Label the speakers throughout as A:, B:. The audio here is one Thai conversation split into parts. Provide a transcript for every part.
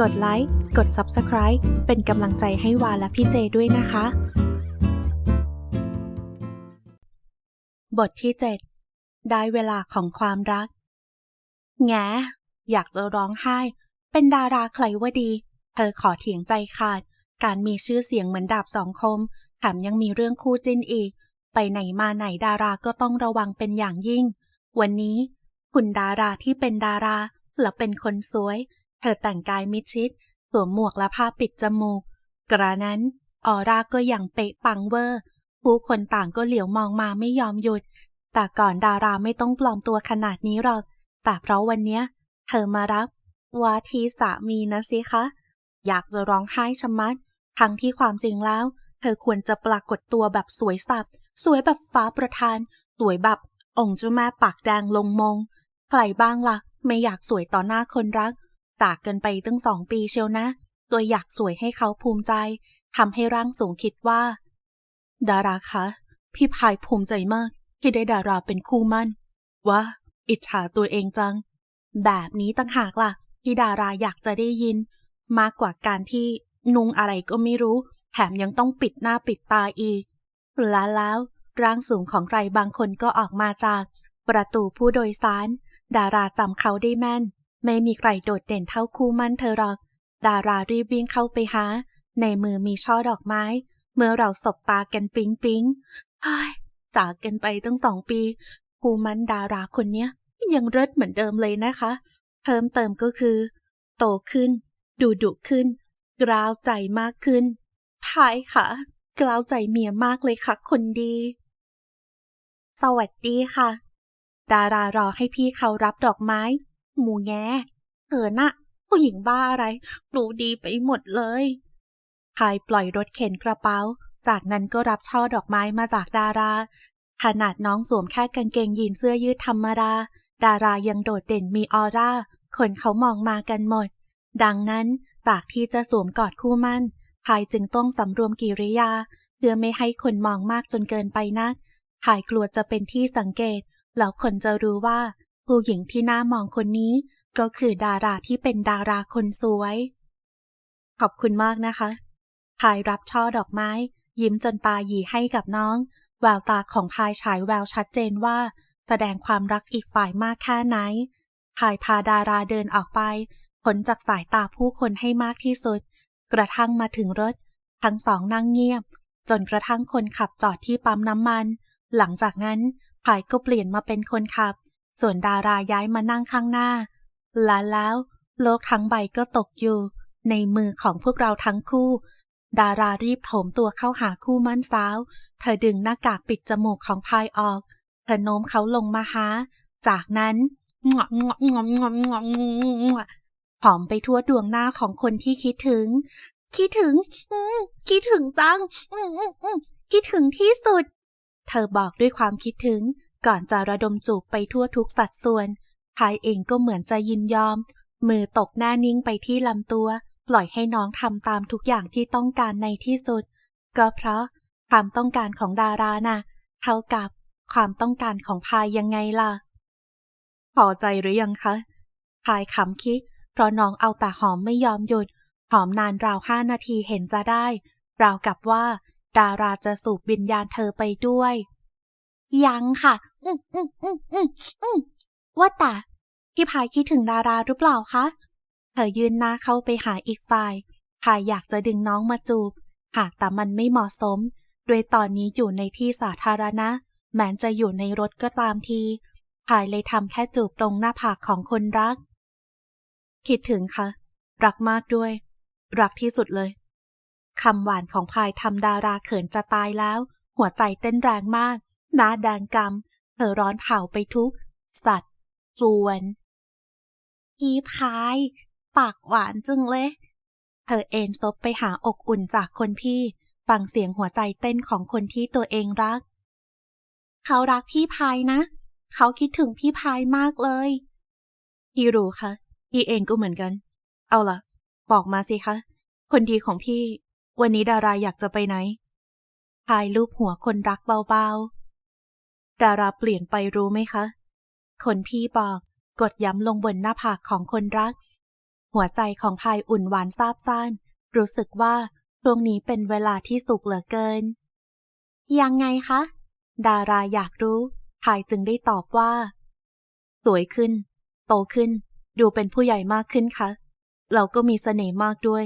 A: กดไลค์ กด Subscribe เป็นกำลังใจให้วาและพี่เจด้วยนะคะ บทที่ 7 ได้เวลาของความรัก แงอยากจะร้องไห้ เป็นดาราใครว่าดี เธอขอเถียงใจขาด การมีชื่อเสียงเหมือนดาบสองคม แถมยังมีเรื่องคู่จิ้นอีก ไปไหนมาไหนดาราก็ต้องระวังเป็นอย่างยิ่ง วันนี้ คุณดาราที่เป็นดาราและเป็นคนสวย เธอแต่งกายมิดชิด สวมหมวกและผ้าปิดจมูก กระนั้นออร่าก็อย่างเป๊ะปังเวอร์ ผู้คนต่างก็เหลียวมองมาไม่ยอมหยุด แต่ก่อนดาราไม่ต้องปลอมตัวขนาดนี้หรอก แต่เพราะวันเนี้ย เธอมารับวาทีสามีนะสิคะ อยากจะร้องไห้ชะมัด ทั้งที่ความจริงแล้ว เธอควรจะปรากฏตัวแบบสวยสับ สวยแบบฟ้าประทาน สวยแบบองค์เจ้าแม่ปากแดงลงมง ใครบ้างล่ะ ไม่อยากสวยต่อหน้าคนรัก จากกันไปตั้งสองปีเชียวนะ ตัวอยากสวยให้เขาภูมิใจทำให้ร่างสูงคิดว่า ดาราคะ พี่พายภูมิใจมากที่ได้ดาราเป็นคู่มั่นว่าอิจฉาตัวเองจัง แบบนี้ตั้งหากล่ะ ที่ดาราอยากจะได้ยิน มากกว่าการที่นุงอะไรก็ไม่รู้ แถมยังต้องปิดหน้าปิดตาอีกและแล้ว ร่างสูงของใครบางคนก็ออกมาจาก ประตูผู้โดยสาร ดาราจำเขาได้แม่น ไม่มีใครโดดเด่นเท่าคู่มั่นเธอหรอก ดารารีบวิ่งเข้าไปหา ในมือมีช่อดอกไม้ เมื่อเราสบตากันปิ๊งปิ๊งเฮ้ยจากกันไปตั้งสองปี คู่มั่นดาราคนเนี้ย ยังเลิศเหมือนเดิมเลยนะคะ เพิ่มเติมก็คือ โตขึ้น ดูดุขึ้น กล้าวใจมากขึ้นพายค่ะ กล้าวใจเมียมากเลยค่ะ คนดี สวัสดีค่ะ ดารารอให้พี่เขารับดอกไม้ หมูแงเขินอะผู้หญิงบ้าอะไรดูดีไปหมดเลยพายปล่อยรถเข็นกระเป๋า จากนั้นก็รับช่อดอกไม้มาจากดารา ขนาดน้องสวมแค่กางเกงยีนเสื้อยืดธรรมดา ดารายังโดดเด่นมีออร่า คนเขามองมากันหมด ดังนั้นจากที่จะสวมกอดคู่มั่นพายจึงต้องสำรวมกิริยา เพื่อไม่ให้คนมองมากจนเกินไปนักพายกลัวจะเป็นที่สังเกต แล้วคนจะรู้ว่า ผู้หญิงที่น่ามองคนนี้ก็คือดาราที่เป็นดาราคนสวย ขอบคุณมากนะคะ พายรับช่อดอกไม้ ยิ้มจนตาหยีให้กับน้อง แววตาของพายฉายแววชัดเจนว่า แสดงความรักอีกฝ่ายมากแค่ไหน พายพาดาราเดินออกไปพ้นจากสายตาผู้คนให้มากที่สุด กระทั่งมาถึงรถ ทั้งสองนั่งเงียบ จนกระทั่งคนขับจอดที่ปั๊มน้ำมัน หลังจากนั้นพายก็เปลี่ยนมาเป็นคนขับ ส่วนดาราย้ายมานั่งข้างหน้า และแล้วโลกทั้งใบก็ตกอยู่ ในมือของพวกเราทั้งคู่ ดารารีบโถมตัวเข้าหาคู่มั่นสาว เธอดึงหน้ากากปิดจมูกของพายออก เธอโน้มเขาลงมาหา จากนั้นงอมงอมงอมงอมงอมงอมหอมไปทั่วดวงหน้าของคนที่คิดถึง คิดถึง อืมคิดถึงจัง อืมอืมอืมคิดถึงที่สุด เธอบอกด้วยความคิดถึง ก่อนจะระดมจูบไปทั่วทุกสัดส่วนพายเองก็เหมือนจะยินยอม มือตกหน้านิ่งไปที่ลำตัว ปล่อยให้น้องทำตามทุกอย่างที่ต้องการในที่สุด ก็เพราะความต้องการของดาราน่ะ เท่ากับความต้องการของพายยังไงล่ะ พอใจหรือยังคะ พายขำคิก เพราะน้องเอาแต่หอมไม่ยอมหยุด หอมนานราวห้านาทีเห็นจะได้ ราวกับว่า ดาราจะสูบวิญญาณเธอไปด้วย ยังค่ะ อืมอืมอืมอืมอืมว่าแต่พี่พายคิดถึงดาราหรือเปล่าคะ เธอยืนหน้าเข้าไปหาอีกฝ่ายพายอยากจะดึงน้องมาจูบ หากแต่มันไม่เหมาะสม ด้วยตอนนี้อยู่ในที่สาธารณะ แม้จะอยู่ในรถก็ตามทีพายเลยทำแค่จูบตรงหน้าผากของคนรัก คิดถึงค่ะ รักมากด้วย รักที่สุดเลยคำหวานของพายทำดาราเขินจะตายแล้ว หัวใจเต้นแรงมากหน้าแดงกำ ธอร้อนเผาไปทุก สัตว์จวนกีพาย ปากหวานจึงเลย เธอเอนซบไปหาอกอุ่นจากคนพี่ ฟังเสียงหัวใจเต้นของคนที่ตัวเองรัก เขารักพี่พายนะ เขาคิดถึงพี่พายมากเลย พี่รู้ค่ะ พี่เองก็เหมือนกัน เอาล่ะ บอกมาสิคะ คนดีของพี่ วันนี้ดาราอยากจะไปไหน พายลูบหัวคนรักเบาๆ ดาราเปลี่ยนไปรู้ไหมคะ คนพี่บอกกดย้ำลงบนหน้าผากของคนรัก หัวใจของพายอุ่นหวานซาบซ่าน รู้สึกว่าช่วงนี้เป็นเวลาที่สุขเหลือเกิน ยังไงคะ ดาราอยากรู้พายจึงได้ตอบว่า สวยขึ้น โตขึ้น ดูเป็นผู้ใหญ่มากขึ้นคะ เราก็มีเสน่ห์มากด้วย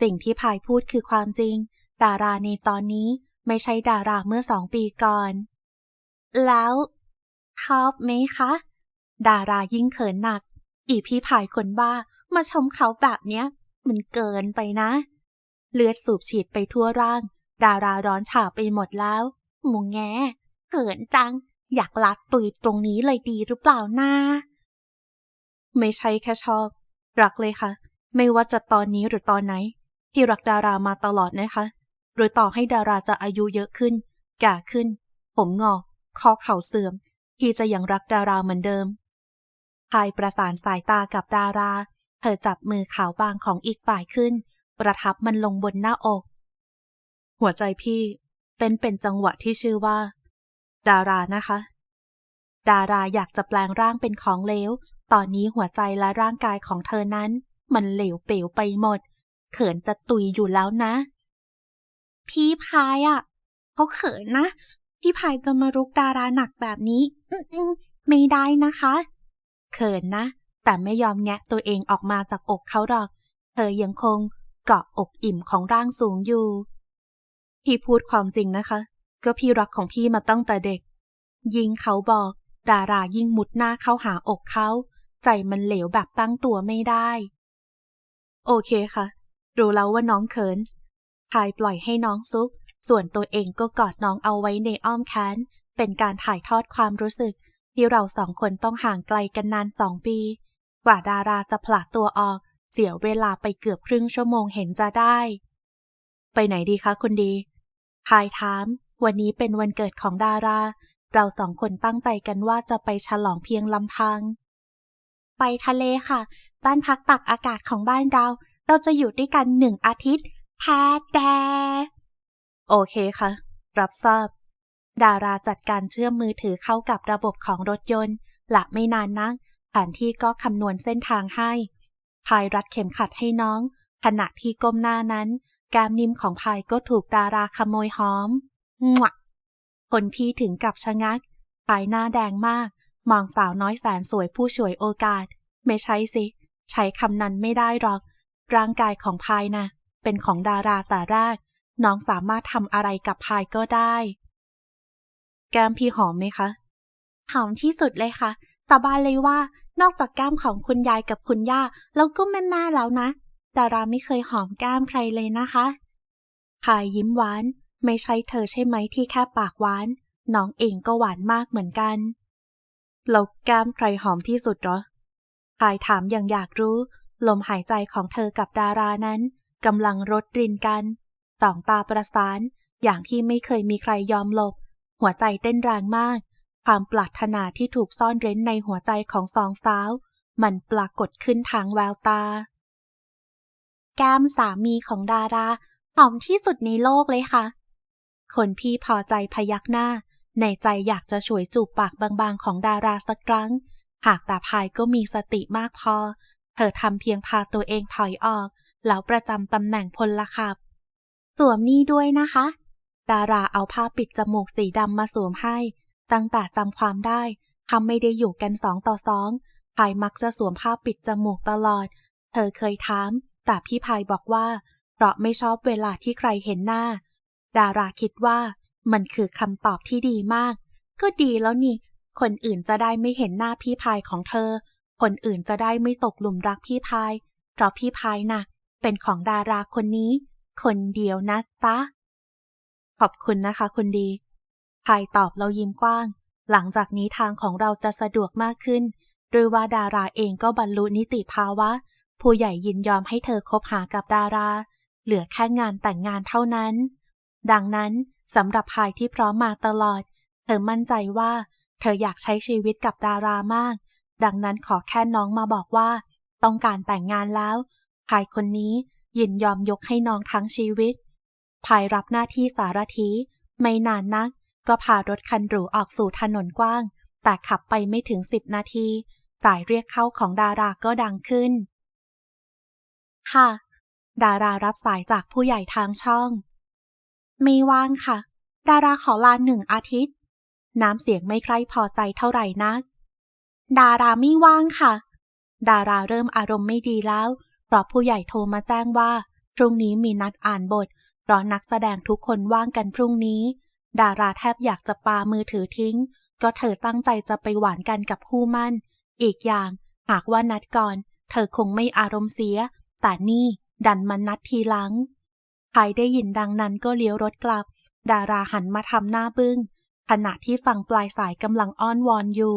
A: สิ่งที่พายพูดคือความจริง ดาราในตอนนี้ไม่ใช่ดาราเมื่อสองปีก่อน แล้วชอบไหมคะ ดารายิ่งเขินหนัก อีพี่พายคนบ้ามาชมเขาแบบเนี้ย มันเกินไปนะ เลือดสูบฉีดไปทั่วร่าง ดาราร้อนฉาไปหมดแล้วหมูแงเขินจัง อยากลัดตุยตรงนี้เลยดีหรือเปล่านาไม่ใช่แค่ชอบ รักเลยค่ะ ไม่ว่าจะตอนนี้หรือตอนไหนพี่รักดารามาตลอดนะคะ หรือต่อให้ดาราจะอายุเยอะขึ้น แก่ขึ้น ผมงอก คอเข่าเสื่อมพี่จะยังรักดาราเหมือนเดิมพายประสานสายตากับดารา เธอจับมือขาวบางของอีกฝ่ายขึ้น ประทับมันลงบนหน้าอก หัวใจพี่เต้นเป็นจังหวะที่ชื่อว่า ดารานะคะ ดาราอยากจะแปลงร่างเป็นของเหลว ตอนนี้หัวใจและร่างกายของเธอนั้น มันเหลวเป๋วไปหมด เขินจะตุยอยู่แล้วนะ พี่พายอะเขาเขินนะ พี่พายจะมารุกดาราหนักแบบนี้อืมไม่ได้นะคะ เขินนะ แต่ไม่ยอมแงะตัวเองออกมาจากอกเขาหรอก เธอยังคงเกาะอกอิ่มของร่างสูงอยู่ พี่พูดความจริงนะคะ ก็พี่รักของพี่มาตั้งแต่เด็ก ยิงเขาบอก ดารายิ่งมุดหน้าเข้าหาอกเขา ใจมันเหลวแบบตั้งตัวไม่ได้ โอเคค่ะ รู้แล้วว่าน้องเขินพายปล่อยให้น้องซุก ส่วนตัวเองก็กอดน้องเอาไว้ในอ้อมแขนเป็นการถ่ายทอดความรู้สึก ที่เราสองคนต้องห่างไกลกันนานสองปี กว่าดาราจะผละตัวออก เสียเวลาไปเกือบครึ่งชั่วโมงเห็นจะได้ ไปไหนดีคะคุณดีพายถาม วันนี้เป็นวันเกิดของดารา เราสองคนตั้งใจกันว่าจะไปฉลองเพียงลำพัง ไปทะเลค่ะ บ้านพักตักอากาศของบ้านเรา เราจะอยู่ด้วยกันหนึ่งอาทิตย์แพ้แด โอเคค่ะ รับทราบ ดาราจัดการเชื่อมมือถือเข้ากับระบบของรถยนต์ หลักไม่นานนักแผนที่ก็คำนวณเส้นทางให้ พายรัดเข็มขัดให้น้อง ขณะที่ก้มหน้านั้น แก้มนิ่มของพายก็ถูกดาราขโมยหอมมวะคนพี่ถึงกับชะงักพายหน้าแดงมาก มองสาวน้อยแสนสวยผู้ฉวยโอกาส ไม่ใช่สิ ใช้คำนั้นไม่ได้หรอก ร่างกายของพายนะ เป็นของดาราแต่แรก น้องสามารถทำอะไรกับพายก็ได้ แก้มพี่หอมไหมคะ หอมที่สุดเลยค่ะ สาบานเลยว่านอกจากแก้มของคุณยายกับคุณย่า แล้วก็แม่แม่ๆแล้วนะดาราไม่เคยหอมแก้มใครเลยนะคะพายยิ้มหวาน ไม่ใช่เธอใช่ไหมที่แค่ปากหวาน น้องเองก็หวานมากเหมือนกัน แล้วแก้มใครหอมที่สุดเหรอพายถามอย่างอยากรู้ ลมหายใจของเธอกับดารานั้นกำลังรดรินกัน สองตาประสาน อย่างที่ไม่เคยมีใครยอมหลบ หัวใจเต้นแรงมาก ความปรารถนาที่ถูกซ่อนเร้นในหัวใจของสองสาว มันปรากฏขึ้นทางแววตา แก้มสามีของดาราหอมที่สุดในโลกเลยค่ะ คนพี่พอใจพยักหน้า ในใจอยากจะฉวยจูบปากบางๆของดาราสักครั้ง หากแต่พายก็มีสติมากพอ เธอทำเพียงพาตัวเองถอยออก แล้วประจำตำแหน่งพลขับ สวมนี่ด้วยนะคะ ดาราเอาผ้าปิดจมูกสีดำมาสวมให้ ตั้งแต่จำความได้ทำไม่ได้อยู่กันสองต่อสองพายมักจะสวมผ้าปิดจมูกตลอด เธอเคยถาม แต่พี่พายบอกว่า เพราะไม่ชอบเวลาที่ใครเห็นหน้า ดาราคิดว่า มันคือคำตอบที่ดีมาก ก็ดีแล้วนี่ คนอื่นจะได้ไม่เห็นหน้าพี่พายของเธอ คนอื่นจะได้ไม่ตกหลุมรักพี่พาย เพราะพี่พายน่ะ เป็นของดาราคนนี้ คนเดียวนะจ๊ะ ขอบคุณนะคะคุณดีพายตอบเรายิ้มกว้าง หลังจากนี้ทางของเราจะสะดวกมากขึ้นโดยว่าดาราเองก็บรรลุนิติภาวะ ผู้ใหญ่ยินยอมให้เธอคบหากับดารา เหลือแค่งานแต่งงานเท่านั้น ดังนั้นสำหรับพายที่พร้อมมาตลอด เธอมั่นใจว่า เธออยากใช้ชีวิตกับดารามาก ดังนั้นขอแค่น้องมาบอกว่า ต้องการแต่งงานแล้วพายคนนี้ ยินยอมยกให้น้องทั้งชีวิตพายรับหน้าที่สารถีไม่นานนัก ก็พารถคันหรูออกสู่ถนนกว้าง แต่ขับไปไม่ถึงสิบนาที สายเรียกเข้าของดาราก็ดังขึ้น ค่ะ ดารารับสายจากผู้ใหญ่ทางช่อง ไม่ว่างค่ะ ดาราขอลาหนึ่งอาทิตย์ น้ำเสียงไม่ใครพอใจเท่าไหร่นัก ดาราไม่ว่างค่ะ ดาราเริ่มอารมณ์ไม่ดีแล้ว ราะผู้ใหญ่โทรมาแจ้งว่า พรุ่งนี้มีนัดอ่านบท เพราะนักแสดงทุกคนว่างกันพรุ่งนี้ ดาราแทบอยากจะปามือถือทิ้ง ก็เธอตั้งใจจะไปหวานกันกับคู่มั่น อีกอย่าง หากว่านัดก่อน เธอคงไม่อารมณ์เสีย แต่นี่ดันมันนัดทีหลังใครได้ยินดังนั้นก็เลี้ยวรถกลับ ดาราหันมาทำหน้าบึง้ง ขณะที่ฝั่งปลายสายกำลังอ้อนวอนอยู่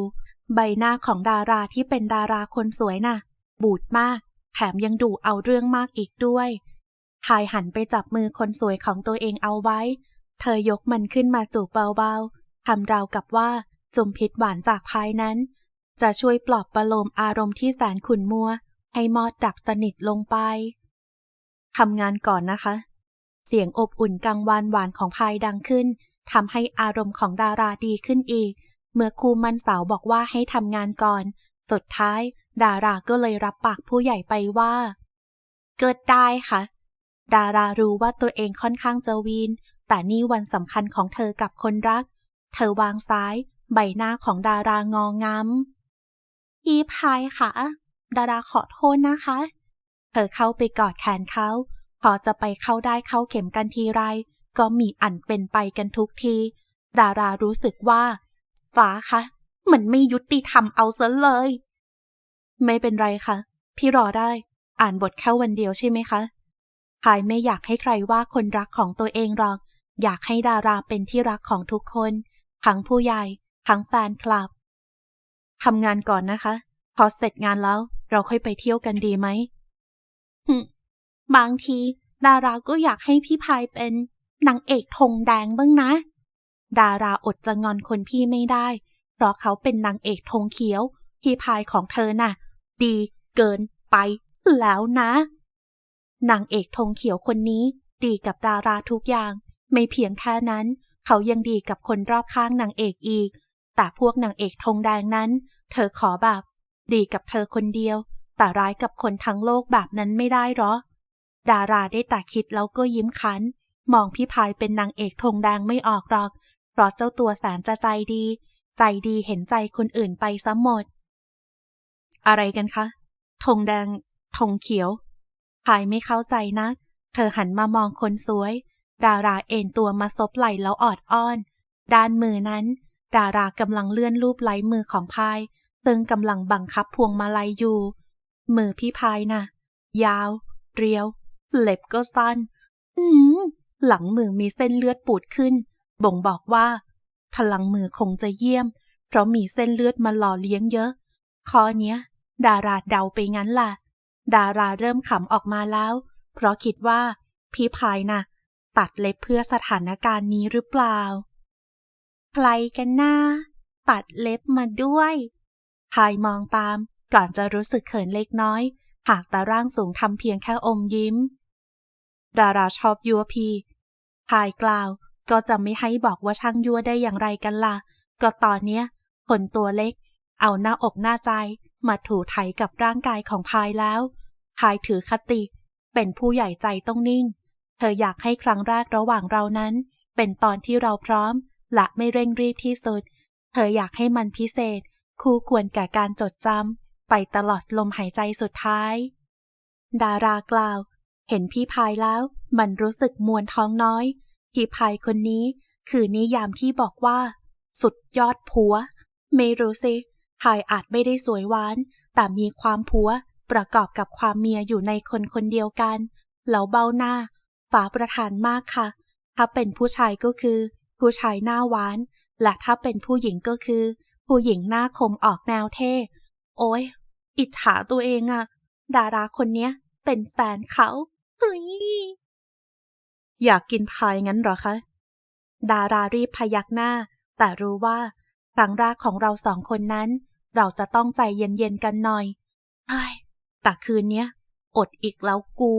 A: ใบหน้าของดาราที่เป็นดาราคนสวยน่ะ บูดมาก แถมยังดูเอาเรื่องมากอีกด้วยพายหันไปจับมือคนสวยของตัวเองเอาไว้ เธอยกมันขึ้นมาจูบเบาๆ ทำราวกับว่าจุมพิษหวานจากภายนั้น จะช่วยปลอบประโลมอารมณ์ที่แสนขุ่นมัว ให้มอดดับสนิทลงไป ทำงานก่อนนะคะ เสียงอบอุ่นกังวานหวานของพายดังขึ้น ทำให้อารมณ์ของดาราดีขึ้นอีก เมื่อครูมันสาวบอกว่าให้ทำงานก่อน สุดท้าย ดาราก็เลยรับปากผู้ใหญ่ไปว่า เกิดได้ค่ะ ดารารู้ว่าตัวเองค่อนข้างจะวีน แต่นี่วันสำคัญของเธอกับคนรัก เธอวางซ้าย ใบหน้าของดารางองามพี่พายค่ะ ดาราขอโทษนะคะ เธอเข้าไปกอดแขนเขา พอจะไปเข้าได้เข้าเข็มกันทีไร ก็มีอันเป็นไปกันทุกที ดารารู้สึกว่า ฟ้าคะมันไม่ยุติธรรมเอาซะเลย ไม่เป็นไรคะ่ะ พี่รอได้ อ่านบทแค่วันเดียวใช่ไหมคะพายไม่อยากให้ใครว่าคนรักของตัวเองหรอก อยากให้ดาราเป็นที่รักของทุกคน ทั้งผู้ใหญ่ ทั้งแฟนคลับ ทำงานก่อนนะคะ พอเสร็จงานแล้ว เราค่อยไปเที่ยวกันดีไหมบางที ดาราก็อยากให้พี่พายเป็นนางเอกธงแดงบ้างนะ ดาราอดจะงอนคนพี่ไม่ได้ เพราะเขาเป็นนางเอกธงเขียว พี่พายของเธอน่ะ ดีเกินไปแล้วนะ นางเอกธงเขียวคนนี้ ดีกับดาราทุกอย่าง ไม่เพียงแค่นั้น เขายังดีกับคนรอบข้างนางเอกอีก แต่พวกนางเอกธงแดงนั้น เธอขอแบบ ดีกับเธอคนเดียว แต่ร้ายกับคนทั้งโลกแบบนั้นไม่ได้หรอ ดาราได้แต่คิดแล้วก็ยิ้มคันมองพี่พายเป็นนางเอกธงแดงไม่ออกหรอก เพราะเจ้าตัวแสนจะใจดี ใจดีเห็นใจคนอื่นไปซะหมด อะไรกันคะธงแดงธงเขียวพายไม่เข้าใจนะ เธอหันมามองคนสวย ดาราเอ็นตัวมาซบไหลแล้วออดอ้อน ด้านมือนั้น ดารากำลังเลื่อนรูปไหลมือของพายตึงกำลังบังคับพวงมาลัยอยู่ มือพี่พายนะ่ะ ยาว เรียว เล็บก็สั้น อืมหลังมือมีเส้นเลือดปูดขึ้น บ่งบอกว่า พลังมือคงจะเยี่ยม เพราะมีเส้นเลือดมาหล่อเลี้ยงเยอะ ข้อเนี้ย ดาราเดาไปงั้นล่ะ ดาราเริ่มขำออกมาแล้ว เพราะคิดว่า พี่พายนะ่ะ ตัดเล็บเพื่อสถานการณ์นี้หรือเปล่า ใครกันหน้า ตัดเล็บมาด้วยพายมองตาม ก่อนจะรู้สึกเขินเล็กน้อย หากตาร่างสูงทำเพียงแค่อมยิ้ม ดาราชอบยัวพีพายกล่าวก็จะไม่ให้บอกว่าช่างยัวได้อย่างไรกันละ่ะ ก็ตอนเนี้ยคนตัวเล็ก เอาหน้าอกหน้าใจ มาถูไถกับร่างกายของพายแล้วพายถือคติ เป็นผู้ใหญ่ใจต้องนิ่ง เธออยากให้ครั้งแรกระหว่างเรานั้น เป็นตอนที่เราพร้อม และไม่เร่งรีบที่สุด เธออยากให้มันพิเศษ คู่ควรแก่การจดจำไปตลอดลมหายใจสุดท้าย ดารากล่าว เห็นพี่พายแล้ว มันรู้สึกมวนท้องน้อย พี่พายคนนี้คือนิยามที่บอกว่า สุดยอดผัว ไม่รู้สิ พายอาจไม่ได้สวยหวาน แต่มีความผัว ประกอบกับความเมียอยู่ในคนคนเดียวกันแล้วเบ้าหน้าฝาประทานมากค่ะ ถ้าเป็นผู้ชายก็คือ ผู้ชายหน้าหวาน และถ้าเป็นผู้หญิงก็คือ ผู้หญิงหน้าคมออกแนวเท่ โอ้ยอิจฉาตัวเองอะดาราคนเนี้ย เป็นแฟนเขาเฮ้ยอยากกินพายงั้นหรอคะ ดารารีบพยักหน้า แต่รู้ว่าครั้งแรกของเราสองคนนั้น เราจะต้องใจเย็นๆกันหน่อยเฮ้ยแต่คืนเนี้ย อดอีกแล้วกู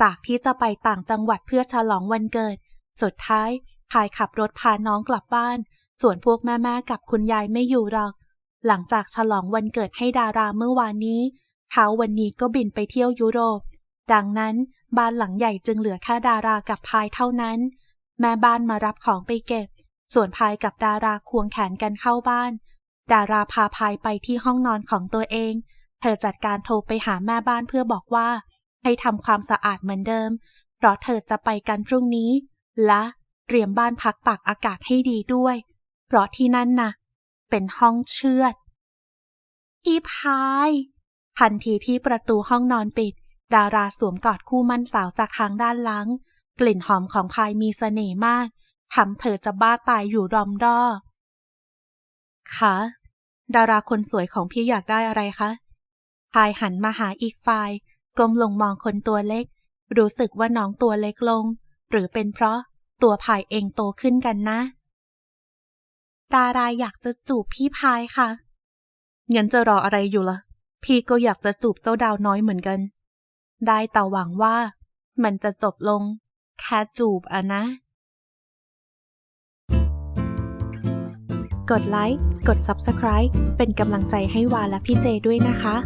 A: จากที่จะไปต่างจังหวัดเพื่อฉลองวันเกิด สุดท้ายพายขับรถพาน้องกลับบ้าน ส่วนพวกแม่ๆกับคุณยายไม่อยู่หรอก หลังจากฉลองวันเกิดให้ดาราเมื่อวานนี้เท้าวันนี้ก็บินไปเที่ยวยุโรป ดังนั้นบ้านหลังใหญ่จึงเหลือแค่ดารากับพายเท่านั้น แม่บ้านมารับของไปเก็บ ส่วนพายกับดาราควงแขนกันเข้าบ้าน ดาราพาพายไปที่ห้องนอนของตัวเอง เธอจัดการโทรไปหาแม่บ้านเพื่อบอกว่า ให้ทำความสะอาดเหมือนเดิม เพราะเธอจะไปกันพรุ่งนี้ และเตรียมบ้านพักตากอากาศให้ดีด้วย เพราะที่นั่นน่ะ เป็นห้องเชือดพี่พาย ทันทีที่ประตูห้องนอนปิด ดาราสวมกอดคู่มั่นสาวจากทางด้านหลัง กลิ่นหอมของพายมีเสน่ห์มากทำเธอจะบ้าตายอยู่รอมรอ คะดาราคนสวยของพี่อยากได้อะไรคะพายหันมาหาอีกฝ่ายก้มลงมองคนตัวเล็ก รู้สึกว่าน้องตัวเล็กลง หรือเป็นเพราะตัวพายเองโตขึ้นกันนะ ดาราอยากจะจูบพี่พายค่ะงั้นจะรออะไรอยู่ล่ะ พี่ก็อยากจะจูบเจ้าดาวน้อยเหมือนกัน ได้แต่หวังว่า มันจะจบลง แค่จูบอะนะ กดไลค์ กด Subscribe เป็นกำลังใจให้วาและพี่เจด้วยนะคะ